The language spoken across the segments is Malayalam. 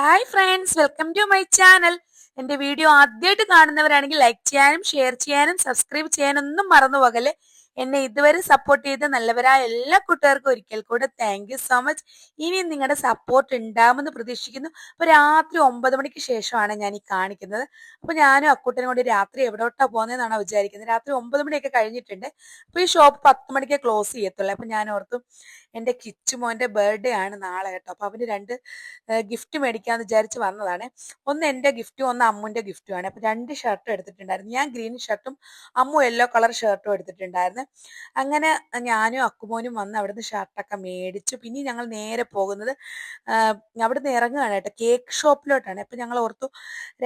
Hi friends welcome to my channel എന്റെ വീഡിയോ ആദ്യമായിട്ട് കാണുന്നവരാണെങ്കിൽ ലൈക്ക് ചെയ്യാനും ഷെയർ ചെയ്യാനും സബ്സ്ക്രൈബ് ചെയ്യാനൊന്നും മറന്നു പോകല്ലേ. എന്നെ ഇതുവരെ സപ്പോർട്ട് ചെയ്ത നല്ലവരായ എല്ലാ കൂട്ടുകാർക്കും ഒരിക്കൽ കൂടെ താങ്ക് യു സോ മച്ച് ഇനിയും നിങ്ങളുടെ സപ്പോർട്ട് ഉണ്ടാകുമെന്ന് പ്രതീക്ഷിക്കുന്നു. അപ്പോൾ രാത്രി ഒമ്പത് മണിക്ക് ശേഷമാണ് ഞാൻ ഈ കാണിക്കുന്നത്. അപ്പോൾ ഞാനും അക്കൂട്ടനും കൂടി രാത്രി എവിടോട്ടാ പോകുന്നതെന്നാണ് വിചാരിക്കുന്നത്. രാത്രി ഒമ്പത് മണിയൊക്കെ കഴിഞ്ഞിട്ടുണ്ട്. അപ്പോൾ ഈ ഷോപ്പ് പത്ത് മണിക്ക് ക്ലോസ് ചെയ്യത്തുള്ളൂ. അപ്പോൾ ഞാൻ ഓർത്തു എന്റെ കിച്ചുമോന്റെ ബർത്ത്ഡേ ആണ് നാളെ കേട്ടോ. അപ്പോൾ അവന് രണ്ട് ഗിഫ്റ്റ് മേടിക്കാമെന്ന് വിചാരിച്ച് വന്നതാണ്. ഒന്ന് എന്റെ ഗിഫ്റ്റും ഒന്ന് അമ്മുന്റെ ഗിഫ്റ്റുമാണ് അപ്പോൾ രണ്ട് ഷർട്ടും എടുത്തിട്ടുണ്ടായിരുന്നു. ഞാൻ ഗ്രീൻ ഷർട്ടും അമ്മു യെല്ലോ കളർ ഷർട്ടും എടുത്തിട്ടുണ്ടായിരുന്നു. അങ്ങനെ ഞാനും അക്കുമോനും വന്ന് അവിടുന്ന് ഷർട്ടൊക്കെ മേടിച്ചു. പിന്നെ ഞങ്ങൾ നേരെ പോകുന്നത് അവിടെ അവിടുന്ന് ഇറങ്ങുകയാണ് കേട്ടോ. കേക്ക് ഷോപ്പിലോട്ടാണ് അപ്പോൾ ഞങ്ങൾ ഓർത്തു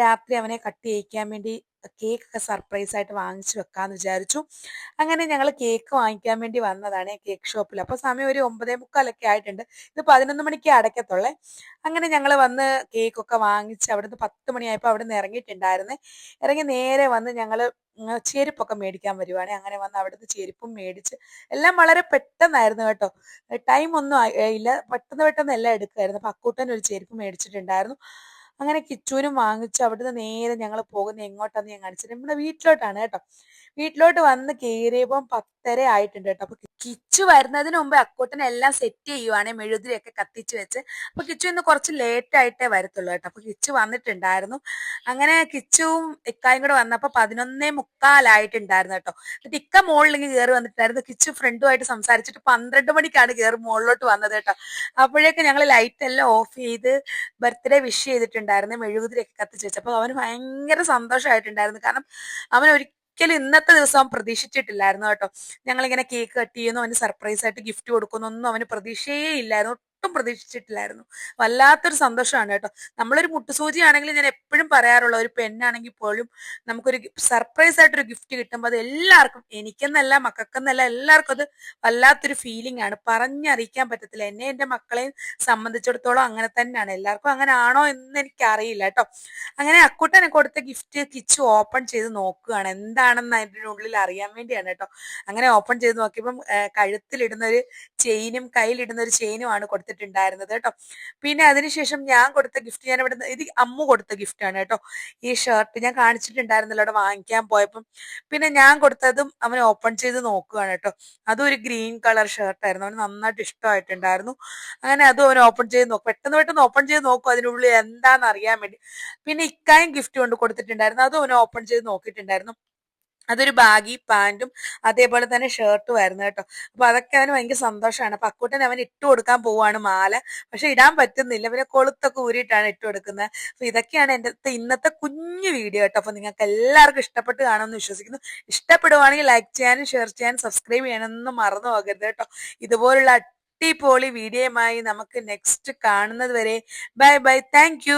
രാത്രി അവനെ കട്ട് ചെയ്യിക്കാൻ വേണ്ടി കേക്കൊക്കെ സർപ്രൈസ് ആയിട്ട് വാങ്ങിച്ചു വെക്കാമെന്ന് വിചാരിച്ചു. അങ്ങനെ ഞങ്ങൾ കേക്ക് വാങ്ങിക്കാൻ വേണ്ടി വന്നതാണ് കേക്ക് ഷോപ്പിൽ അപ്പോൾ സമയം ഒരു ഒമ്പതേ മുക്കാലൊക്കെ ആയിട്ടുണ്ട്. ഇത് പതിനൊന്ന് മണിക്ക് അടയ്ക്കത്തുള്ളേ അങ്ങനെ ഞങ്ങൾ വന്ന് കേക്കൊക്കെ വാങ്ങിച്ച് അവിടുന്ന് പത്ത് മണിയായപ്പോൾ അവിടെ നിന്ന് ഇറങ്ങിയിട്ടുണ്ടായിരുന്നേ. ഇറങ്ങി നേരെ വന്ന് ഞങ്ങൾ ചെരുപ്പൊക്കെ മേടിക്കാൻ വരുവാണ്. അങ്ങനെ വന്ന് അവിടുന്ന് ചെരുപ്പും മേടിച്ച് എല്ലാം വളരെ പെട്ടെന്നായിരുന്നു കേട്ടോ. ടൈം ഒന്നും ഇല്ല. പെട്ടെന്ന് പെട്ടെന്ന് എല്ലാം എടുക്കുമായിരുന്നു അപ്പം അക്കൂട്ടൻ ഒരു ചെരുപ്പ് മേടിച്ചിട്ടുണ്ടായിരുന്നു. അങ്ങനെ കിച്ചൂനും വാങ്ങിച്ച് അവിടുന്ന് നേരെ ഞങ്ങൾ പോകുന്ന എങ്ങോട്ടാന്ന് ഞാൻ കാണിച്ചത് നമ്മുടെ വീട്ടിലോട്ടാണ് കേട്ടോ. വീട്ടിലോട്ട് വന്ന് കയറിയപ്പം പത്തര ആയിട്ടുണ്ട് കേട്ടോ. അപ്പൊ കിച്ചു വരുന്നതിന് മുമ്പ് അക്കൂട്ടനെ എല്ലാം സെറ്റ് ചെയ്യുവാണ് മെഴുതിരിയൊക്കെ കത്തിച്ച് വെച്ച്. അപ്പൊ കിച്ചു ഇന്ന് കുറച്ച് ലേറ്റ് ആയിട്ടേ വരത്തുള്ളൂ കേട്ടോ. അപ്പൊ കിച്ചു വന്നിട്ടുണ്ടായിരുന്നു. അങ്ങനെ കിച്ചുവും ഇക്കായും കൂടെ വന്നപ്പോ പതിനൊന്നേ മുക്കാലായിട്ടുണ്ടായിരുന്നു കേട്ടോ. എന്നിട്ട് ഇക്ക മുകളിലേക്ക് കയറി വന്നിട്ടുണ്ടായിരുന്നു. കിച്ചു ഫ്രണ്ടുമായിട്ട് സംസാരിച്ചിട്ട് പന്ത്രണ്ട് മണിക്കാണ് കയറി മുകളിലോട്ട് വന്നത് കേട്ടോ. അപ്പോഴേക്ക് ഞങ്ങൾ ലൈറ്റ് എല്ലാം ഓഫ് ചെയ്ത് ബർത്ത്ഡേ വിഷ് ചെയ്തിട്ടുണ്ടായിരുന്നു. മെഴുകുതിരിയൊക്കെ കത്തിച്ച് വെച്ചപ്പോ അവന് ഭയങ്കര സന്തോഷമായിട്ടുണ്ടായിരുന്നു കാരണം അവൻ ഇന്നത്തെ ദിവസം അവൻ പ്രതീക്ഷിച്ചിട്ടില്ലായിരുന്നു കേട്ടോ. ഞങ്ങളിങ്ങനെ കേക്ക് കട്ട് ചെയ്യുന്നു അവന് സർപ്രൈസ് ആയിട്ട് ഗിഫ്റ്റ് കൊടുക്കുന്നു ഒന്നും അവന് പ്രതീക്ഷയേ ഇല്ലായിരുന്നു. ഒട്ടും പ്രതീക്ഷിച്ചിട്ടില്ലായിരുന്നു. വല്ലാത്തൊരു സന്തോഷമാണ് കേട്ടോ. നമ്മളൊരു മുട്ടുസൂചി ആണെങ്കിൽ ഞാൻ എപ്പോഴും പറയാറുള്ള ഒരു പെണ്ണാണെങ്കിൽ പോലും നമുക്കൊരു സർപ്രൈസ് ആയിട്ടൊരു ഗിഫ്റ്റ് കിട്ടുമ്പോൾ അത് എല്ലാവർക്കും എനിക്കെന്നല്ല മക്കൾക്കെന്നല്ല എല്ലാവർക്കും അത് വല്ലാത്തൊരു ഫീലിംഗ് ആണ്. പറഞ്ഞറിയിക്കാൻ പറ്റത്തില്ല. എന്നെ എന്റെ മക്കളെയും സംബന്ധിച്ചിടത്തോളം അങ്ങനെ തന്നെയാണ്. എല്ലാവർക്കും അങ്ങനെ ആണോ എന്ന് എനിക്ക് അറിയില്ല കേട്ടോ. അങ്ങനെ അക്കൂട്ടനെ കൊടുത്ത ഗിഫ്റ്റ് കിച്ചു ഓപ്പൺ ചെയ്ത് നോക്കുകയാണ്. എന്താണെന്ന് അതിന്റെ ഉള്ളിൽ അറിയാൻ വേണ്ടിയാണ് കേട്ടോ. അങ്ങനെ ഓപ്പൺ ചെയ്ത് നോക്കിയപ്പം കഴുത്തിലിടുന്ന ഒരു ചെയിനും കയ്യിലിടുന്ന ഒരു ചെയിനുമാണ് കൊടുത്തിട്ടുണ്ടായിരുന്നത് കേട്ടോ. പിന്നെ അതിനുശേഷം ഞാൻ കൊടുത്ത ഗിഫ്റ്റ് ഞാൻ ഇവിടെ ഇത് അമ്മു കൊടുത്ത ഗിഫ്റ്റാണ് കേട്ടോ. ഈ ഷർട്ട് ഞാൻ കാണിച്ചിട്ടുണ്ടായിരുന്നല്ലോ അവിടെ വാങ്ങിക്കാൻ പോയപ്പം. പിന്നെ ഞാൻ കൊടുത്തതും അവൻ ഓപ്പൺ ചെയ്ത് നോക്കുകയാണ് കേട്ടോ. അതും ഒരു ഗ്രീൻ കളർ ഷർട്ടായിരുന്നു അവന് നന്നായിട്ട് ഇഷ്ടമായിട്ടുണ്ടായിരുന്നു. അങ്ങനെ അതും അവൻ ഓപ്പൺ ചെയ്ത് നോക്കും. പെട്ടെന്ന് പെട്ടെന്ന് ഓപ്പൺ ചെയ്ത് നോക്കും അതിനുള്ളിൽ എന്താണെന്ന് അറിയാൻ വേണ്ടി. പിന്നെ ഇക്കായും ഗിഫ്റ്റ് കൊണ്ട് കൊടുത്തിട്ടുണ്ടായിരുന്നു. അതും അവൻ ഓപ്പൺ ചെയ്ത് നോക്കിയിട്ടുണ്ടായിരുന്നു. അതൊരു ബാഗി പാന്റും അതേപോലെ തന്നെ ഷർട്ടും ആയിരുന്നു കേട്ടോ. അപ്പൊ അതൊക്കെ അവന് ഭയങ്കര സന്തോഷമാണ്. അപ്പൊ അക്കൂട്ടൻ അവൻ ഇട്ട് കൊടുക്കാൻ പോവാണ് മാല. പക്ഷെ ഇടാൻ പറ്റുന്നില്ല. പിന്നെ കൊളുത്തൊക്കെ ഊരിയിട്ടാണ് ഇട്ട് കൊടുക്കുന്നത്. അപ്പൊ ഇതൊക്കെയാണ് എന്റെ ഇന്നത്തെ കുഞ്ഞു വീഡിയോ കേട്ടോ. അപ്പൊ നിങ്ങൾക്ക് എല്ലാവർക്കും ഇഷ്ടപ്പെട്ട് കാണുമെന്ന് വിശ്വസിക്കുന്നു. ഇഷ്ടപ്പെടുവാണെങ്കിൽ ലൈക്ക് ചെയ്യാനും ഷെയർ ചെയ്യാനും സബ്സ്ക്രൈബ് ചെയ്യാനൊന്നും മറന്നു പോകരുത് കേട്ടോ. ഇതുപോലുള്ള അടിപൊളി വീഡിയോയുമായി നമുക്ക് നെക്സ്റ്റ് കാണുന്നത് വരെ. Bye bye thank